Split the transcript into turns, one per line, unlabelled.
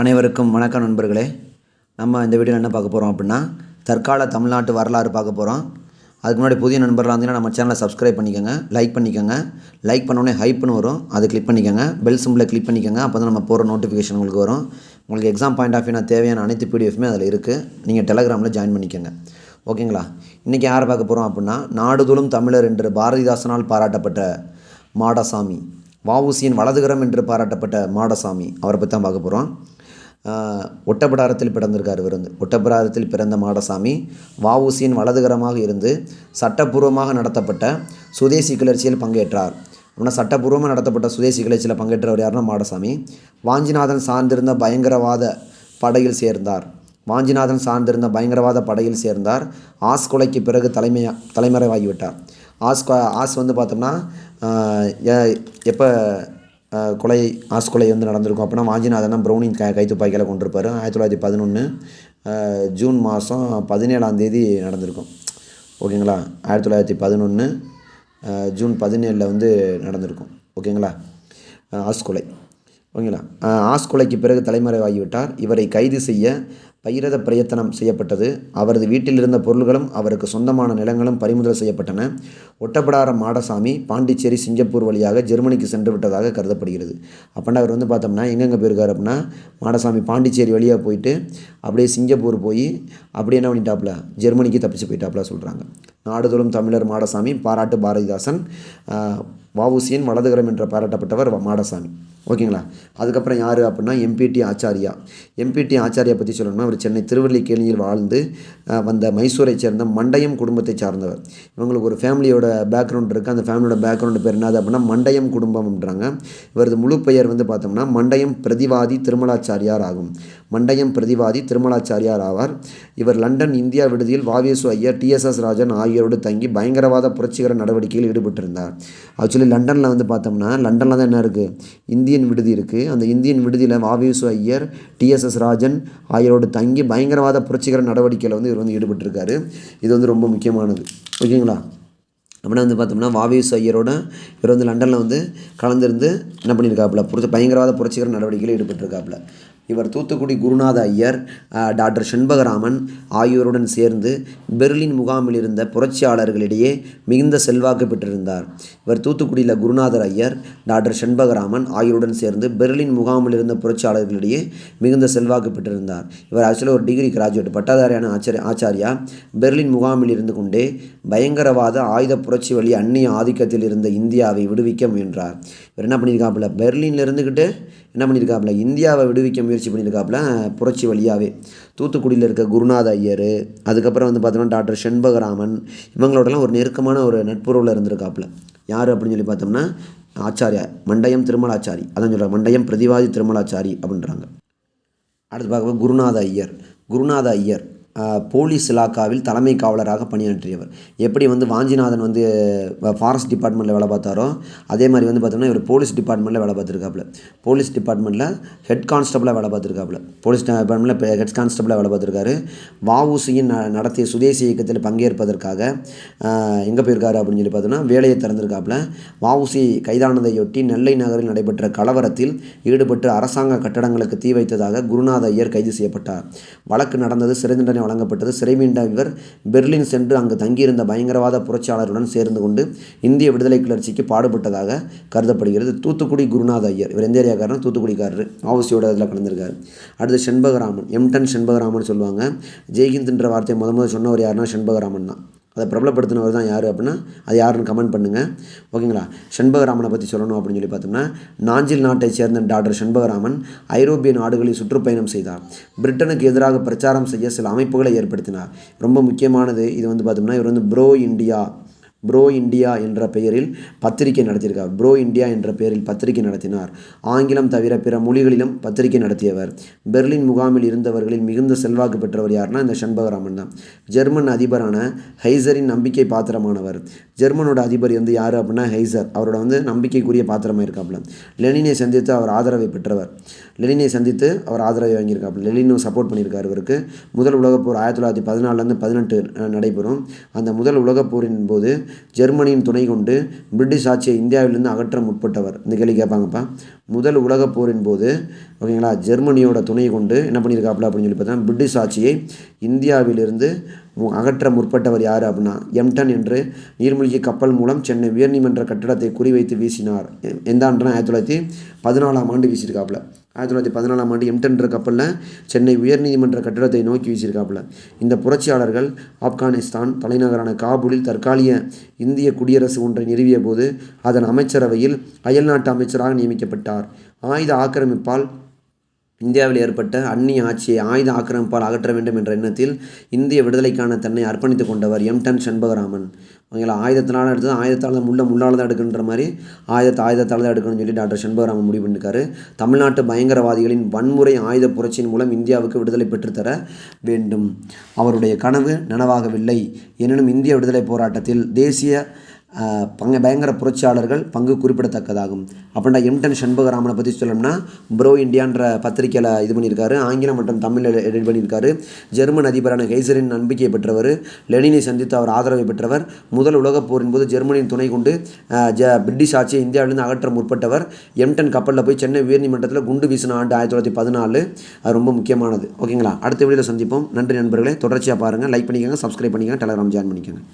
அனைவருக்கும் வணக்கம் நண்பர்களே. நம்ம இந்த வீடியோவில் என்ன பார்க்க போகிறோம் அப்படின்னா தற்கால தமிழ்நாட்டு வரலாறு பார்க்க போகிறோம் அதுக்கு முன்னாடி புதிய நண்பர்களாக இருந்தீங்கன்னா நம்ம சேனலை சப்ஸ்கிரைப் பண்ணிக்கோங்க லைக் பண்ணிக்கோங்க. லைக் பண்ணோடனே ஹைப்னு வரும். அதை கிளிக் பண்ணிக்கோங்க. பெல் சிம்பிளை கிளிக் பண்ணிக்கோங்க. அப்போ தான் நம்ம போகிற நோட்டிஃபிகேஷன் உங்களுக்கு வரும். உங்களுக்கு எக்ஸாம் பாயிண்ட் ஆஃப் வியூனா தேவையான அனைத்து பிடிஎஃப்மே அதில் இருக்குது நீங்கள் டெலகிராமில் ஜாயின் பண்ணிக்கோங்க. ஓகேங்களா? இன்றைக்கி யாரை பார்க்க போகிறோம் அப்படின்னா நாடுதோறும் தமிழர் என்று பாரதிதாசனால் பாராட்டப்பட்ட மாடசாமி வஉசியின் வலதுகரம் என்று பாராட்டப்பட்ட மாடசாமி. அவரை பற்றி தான் பார்க்க போகிறோம் ஒட்டப்பிடாரத்தில் பிறந்திருக்கார் இவர் வந்து ஒட்டப்பிடாரத்தில் பிறந்த மாடசாமி வஉசியின் வலதுகரமாக இருந்து சட்டப்பூர்வமாக நடத்தப்பட்ட சுதேசி கிளர்ச்சியில் பங்கேற்றார். ஆனால் சட்டப்பூர்வமாக நடத்தப்பட்ட சுதேசி கிளர்ச்சியில் பங்கேற்றவர் யாருன்னா மாடசாமி. வாஞ்சிநாதன் சார்ந்திருந்த பயங்கரவாத படையில் சேர்ந்தார். வாஞ்சிநாதன் சார்ந்திருந்த பயங்கரவாத படையில் சேர்ந்தார். ஆஸ் கொலைக்கு பிறகு தலைமையா தலைமறைவாகிவிட்டார். ஆஸ் ஆஸ் வந்து பார்த்தோம்னா எப்போ கொலை ஆஸ் கொலை வந்து நடந்திருக்கும். அப்படின்னா வாஞ்சிநாதன் தான் ப்ரௌனிங் க கைத்துப்பாக்கியில் கொண்டிருப்பார் ஆயிரத்தி தொள்ளாயிரத்தி பதினொன்று ஜூன் மாதம் பதினேழாம் தேதி நடந்திருக்கும். ஓகேங்களா? ஆயிரத்தி தொள்ளாயிரத்தி பதினொன்று ஜூன் பதினேழில் வந்து நடந்திருக்கும். ஓகேங்களா? ஆஸ் கொலை. ஓகேங்களா? ஆஸ்கொலைக்கு ஆஸ் கொலைக்கு பிறகு தலைமறைவாகிவிட்டார். இவரை கைது செய்ய பயிரத பிரயத்தனம் செய்யப்பட்டது. அவரது வீட்டில் இருந்த பொருள்களும் அவருக்கு சொந்தமான நிலங்களும் பறிமுதல் செய்யப்பட்டன. ஒட்டப்படார மாடசாமி பாண்டிச்சேரி சிங்கப்பூர் வழியாக ஜெர்மனிக்கு சென்று விட்டதாக கருதப்படுகிறது. அப்படின்னா அவர் வந்து பார்த்தோம்னா எங்கெங்கே போயிருக்கார் அப்படின்னா மாடசாமி பாண்டிச்சேரி வழியாக போயிட்டு அப்படியே சிங்கப்பூர் போய் அப்படியே என்ன பண்ணிட்டாப்புல ஜெர்மனிக்கு தப்பிச்சு போயிட்டாப்புல சொல்கிறாங்க நாடுதோறும் தமிழர் மாடசாமி பாராட்டு பாரதிதாசன் வவுசியின் வலதுகரம் என்ற பாராட்டப்பட்டவர் மாடசாமி. ஓகேங்களா? அதுக்கப்புறம் யார் அப்படின்னா எம்பிடி ஆச்சாரியா. எம்பிடி ஆச்சாரியா பற்றி சொல்லணும்னா அவர் சென்னை திருவள்ளிக்கேணியில் வாழ்ந்து வந்த மைசூரை சேர்ந்த மண்டயம் குடும்பத்தை சார்ந்தவர். இவங்களுக்கு ஒரு ஃபேமிலியோட பேக்ரவுண்ட் இருக்குது அந்த ஃபேமிலியோட பேக்ரவுண்ட் பேர் என்னது அப்படின்னா மண்டயம் குடும்பம்ன்றாங்க. இவரது முழு பெயர் வந்து பார்த்தோம்னா மண்டயம் பிரதிவாதி திருமலாச்சாரியார் ஆகும். மண்டயம் பிரதிவாதி திருமலாச்சாரியார் ஆவார். இவர் லண்டன் இந்தியா விடுதியில் வாவேசு ஐயர் டிஎஸ்எஸ் ராஜன் ஆகியோரோடு தங்கி பயங்கரவாத புரட்சிகர நடவடிக்கையில் ஈடுபட்டிருந்தார். ஆக்சுவலி லண்டனில் வந்து பார்த்தோம்னா லண்டனில் தான் என்ன இருக்குது இந்தியன் விடுதி இருக்குது அந்த இந்தியன் விடுதியில் வாவேசு ஐயர் டிஎஸ்எஸ் ராஜன் ஆகியோரோடு தங்கி பயங்கரவாத புரட்சிகர நடவடிக்கையில் வந்து இவர் வந்து ஈடுபட்டிருக்காரு. இது வந்து ரொம்ப முக்கியமானது. ஓகேங்களா? அப்படின்னா வந்து பார்த்தோம்னா வாவேசு ஐயரோட இவர் வந்து லண்டனில் வந்து கலந்துருந்து என்ன பண்ணியிருக்காப்புல? புரட்சி பயங்கரவாத புரட்சிகர நடவடிக்கையில் ஈடுபட்டிருக்காப்புல. இவர் தூத்துக்குடி குருநாத ஐயர் டாக்டர் செண்பகராமன் ஆகியோருடன் சேர்ந்து பெர்லின் முகாமில் இருந்த புரட்சியாளர்களிடையே மிகுந்த செல்வாக்கு பெற்றிருந்தார். இவர் தூத்துக்குடியில் குருநாதர் ஐயர் டாக்டர் செண்பகராமன் ஆகியோருடன் சேர்ந்து பெர்லின் முகாமில் இருந்த புரட்சியாளர்களிடையே மிகுந்த செல்வாக்கு பெற்றிருந்தார். இவர் ஆக்சுவலாக ஒரு டிகிரி கிராஜுவேட் பட்டாதாரியான ஆச்சாரிய ஆச்சாரியா. பெர்லின் முகாமில் இருந்து கொண்டே பயங்கரவாத ஆயுத புரட்சி வழி அந்நிய ஆதிக்கத்தில் இருந்த இந்தியாவை விடுவிக்க முயன்றார். இவர் என்ன பண்ணியிருக்காப்புல? பெர்லினில் இருந்துக்கிட்டு என்ன பண்ணியிருக்காப்புல? இந்தியாவை விடுவிக்க முயற்சி பண்ணியிருக்காப்புல புரட்சி வழியாகவே தூத்துக்குடியில் இருக்க குருநாத ஐயர் அதுக்கப்புறம் வந்து பார்த்தோம்னா டாக்டர் செண்பகராமன் இவங்களோடலாம் ஒரு நெருக்கமான ஒரு நட்புறவில் இருந்திருக்காப்புல. யார் அப்படின்னு சொல்லி பார்த்தோம்னா ஆச்சாரியா மண்டயம் திருமலாச்சாரி. அதான் சொல்கிறாங்க மண்டயம் பிரதிவாதி திருமலாச்சாரி அப்படின்றாங்க. அடுத்து பார்க்க குருநாத ஐயர். குருநாத ஐயர். போலீஸ் இலாக்காவில் தலைமை காவலராக பணியாற்றியவர். எப்படி வந்து வாஞ்சிநாதன் வந்து ஃபாரஸ்ட் டிபார்ட்மெண்ட்டில் வேலை பார்த்தாரோ அதே மாதிரி வந்து பார்த்தோம்னா இவர் போலீஸ் டிபார்ட்மெண்ட்டில் வேலை பார்த்துருக்காப்புல. போலீஸ் டிபார்ட்மெண்ட்டில் ஹெட் கான்ஸ்டபிளாக வேலை பார்த்துருக்காப்புல. போலீஸ் டிபார்ட்மெண்ட்டில் ஹெட் கான்ஸ்டபிளாக வேலை பார்த்துருக்காரு. வஉசியின் நடத்திய சுதேசி இயக்கத்தில் பங்கேற்பதற்காக எங்கே போயிருக்காரு அப்படின்னு சொல்லி பார்த்தோம்னா வேலையை திறந்திருக்காப்புல. வஉசி கைதானதையொட்டி நெல்லை நகரில் நடைபெற்ற கலவரத்தில் ஈடுபட்டு அரசாங்க கட்டடங்களுக்கு தீ வைத்ததாக குருநாத ஐயர் கைது செய்யப்பட்டார். வழக்கு நடந்தது சிறை தண்டனை வழங்கப்பட்டது. சிறை மீண்ட இவர் பெர்லின் சென்று அங்கு தங்கியிருந்த பயங்கரவாத புரட்சியாளருடன் சேர்ந்து கொண்டு இந்திய விடுதலை கிளர்ச்சிக்கு பாடுபட்டதாக கருதப்படுகிறது. தூத்துக்குடி குருநாத ஐயர். இவர் எந்த ஏரியாக்காரன் தூத்துக்குடிக்காரர். ஆவசியோட இதில் கலந்துருக்கார். அடுத்து செண்பகராமன். எம்டன் செண்பகராமன் சொல்லுவாங்க. ஜெய்ஹிந்த்ன்ற வார்த்தையை முத முதல் சொன்னவர் யாருன்னா செண்பகராமன் தான். அதை பிரபலப்படுத்தினவர் தான் யார் அப்படின்னா அது யாருன்னு கமெண்ட் பண்ணுங்கள் ஓகேங்களா செண்பகராமனை பற்றி சொல்லணும் அப்படின்னு சொல்லி பார்த்தோம்னா நாஞ்சில் நாட்டைச் சேர்ந்த டாக்டர் செண்பகராமன் ஐரோப்பிய நாடுகளில் சுற்றுப்பயணம் செய்தார். பிரிட்டனுக்கு எதிராக பிரச்சாரம் செய்ய சில அமைப்புகளை ஏற்படுத்தினார். ரொம்ப முக்கியமானது இது வந்து பார்த்தோம்னா இவர் வந்து ப்ரோ இந்தியா ப்ரோ இந்தியா என்ற பெயரில் பத்திரிகை நடத்தியிருக்கார். ப்ரோ இந்தியா என்ற பெயரில் பத்திரிகை நடத்தினார். ஆங்கிலம் தவிர பிற மொழிகளிலும் பத்திரிகை நடத்தியவர். பெர்லின் முகாமில் இருந்தவர்களில் மிகுந்த செல்வாக்கு பெற்றவர் யாருன்னா இந்த செண்பகராமன் தான். ஜெர்மன் அதிபரான ஹைசரின் நம்பிக்கை பாத்திரமானவர். ஜெர்மனோட அதிபர் வந்து யார் அப்படின்னா ஹைசர் அவரோட வந்து நம்பிக்கைக்குரிய பாத்திரமாக இருக்காப்புல. லெனினை சந்தித்து அவர் ஆதரவை பெற்றவர். லெனினை சந்தித்து அவர் ஆதரவை வாங்கியிருக்காப்புல. லெனினும் சப்போர்ட் பண்ணியிருக்காரு இவருக்கு. முதல் உலகப்போர் ஆயிரத்தி தொள்ளாயிரத்தி பதினாலருந்து பதினெட்டு நடைபெறும். அந்த முதல் உலகப்போரின் போது ஜெர்மனியின் துணை கொண்டு பிரிட்டிஷ் ஆட்சியை இந்தியாவிலிருந்து அகற்ற முற்பட்டவர். இந்த கேள்வி கேட்பாங்கப்பா. முதல் உலகப் போரின் போது ஓகேங்களா ஜெர்மனியோட துணை கொண்டு என்ன பண்ணியிருக்காப்புல அப்படின்னு சொல்லி பார்த்தா பிரிட்டிஷ் ஆட்சியை இந்தியாவிலிருந்து மு- அகற்ற முற்பட்டவர் யார் அப்படின்னா எம்டன் என்று நீர்மூழ்கி கப்பல் மூலம் சென்னை உயர்நீதிமன்ற கட்டடத்தை குறிவைத்து வீசினார். எந்த ஆண்டுனா ஆயிரத்தி தொள்ளாயிரத்தி பதினாலாம் ஆண்டு வீசியிருக்காப்புல. ஆயிரத்தி தொள்ளாயிரத்தி பதினாலாம் ஆண்டு எம்டென்ற கப்பலில் சென்னை உயர்நீதிமன்ற கட்டிடத்தை நோக்கி வீசியிருக்காப்புல. இந்த புரட்சியாளர்கள் ஆப்கானிஸ்தான் தலைநகரான காபூலில் தற்காலிக இந்திய குடியரசு ஒன்றை நிறுவிய போது அதன் அமைச்சரவையில் அயல்நாட்டு அமைச்சராக நியமிக்கப்பட்டார். ஆயுத ஆக்கிரமிப்பால் இந்தியாவில் ஏற்பட்ட அந்நிய ஆட்சியை ஆயுத ஆக்கிரமிப்பால் அகற்ற வேண்டும் என்ற எண்ணத்தில் இந்திய விடுதலைக்கான தன்னை அர்ப்பணித்துக் கொண்டவர் எம்டன் செண்பகராமன். அவங்கள ஆயுதத்தினால எடுத்தது ஆயுதத்தால் தான் முள்ள முள்ளால் தான் எடுக்கணுன்ற மாதிரி ஆயுதத்தை ஆயுதத்தால் தான் எடுக்கணும்னு சொல்லி டாக்டர் செண்பகராமன் முடிவு பண்ணிருக்காரு தமிழ்நாட்டு பயங்கரவாதிகளின் வன்முறை ஆயுத புரட்சியின் மூலம் இந்தியாவுக்கு விடுதலை பெற்றுத்தர வேண்டும். அவருடைய கனவு நனவாகவில்லை. எனினும் இந்திய விடுதலை போராட்டத்தில் தேசிய பங்க பயங்கர புரட்சியாளர்கள் பங்கு குறிப்பிடத்தக்கதாகும். அப்படின்னா எம்டன் சண்பகராமனை பற்றி சொல்லணும்னா ப்ரோ இண்டியான்ற பத்திரிக்கையில் இது பண்ணியிருக்காரு. ஆங்கிலம் மற்றும் தமிழில் எடிட் பண்ணியிருக்காரு. ஜெர்மன் அதிபரான கெய்சரின் நம்பிக்கையை பெற்றவர். லெனினை சந்தித்து அவர் ஆதரவை பெற்றவர். முதல் உலகப் போரின் போது ஜெர்மனியின் துணை கொண்டு ஜ பிரிட்டிஷ் ஆட்சியை இந்தியாவிலிருந்து அகற்ற முற்பட்டவர். எம்டன் கப்பலில் போய் சென்னை உயர்நீதிமன்றத்தில் குண்டு வீசின ஆண்டு ஆயிரத்தி தொள்ளாயிரத்தி பதினாலு. அது ரொம்ப முக்கியமானது. ஓகேங்களா? அடுத்த வீடியோவில் சந்திப்போம். நன்றி நண்பர்களே. தொடர்ச்சியாக பாருங்கள் லைக் பண்ணிக்கோங்க சப்ஸ்கிரைப் பண்ணிக்கோங்க. டெலகிராம் ஜாயின் பண்ணிக்கோங்க.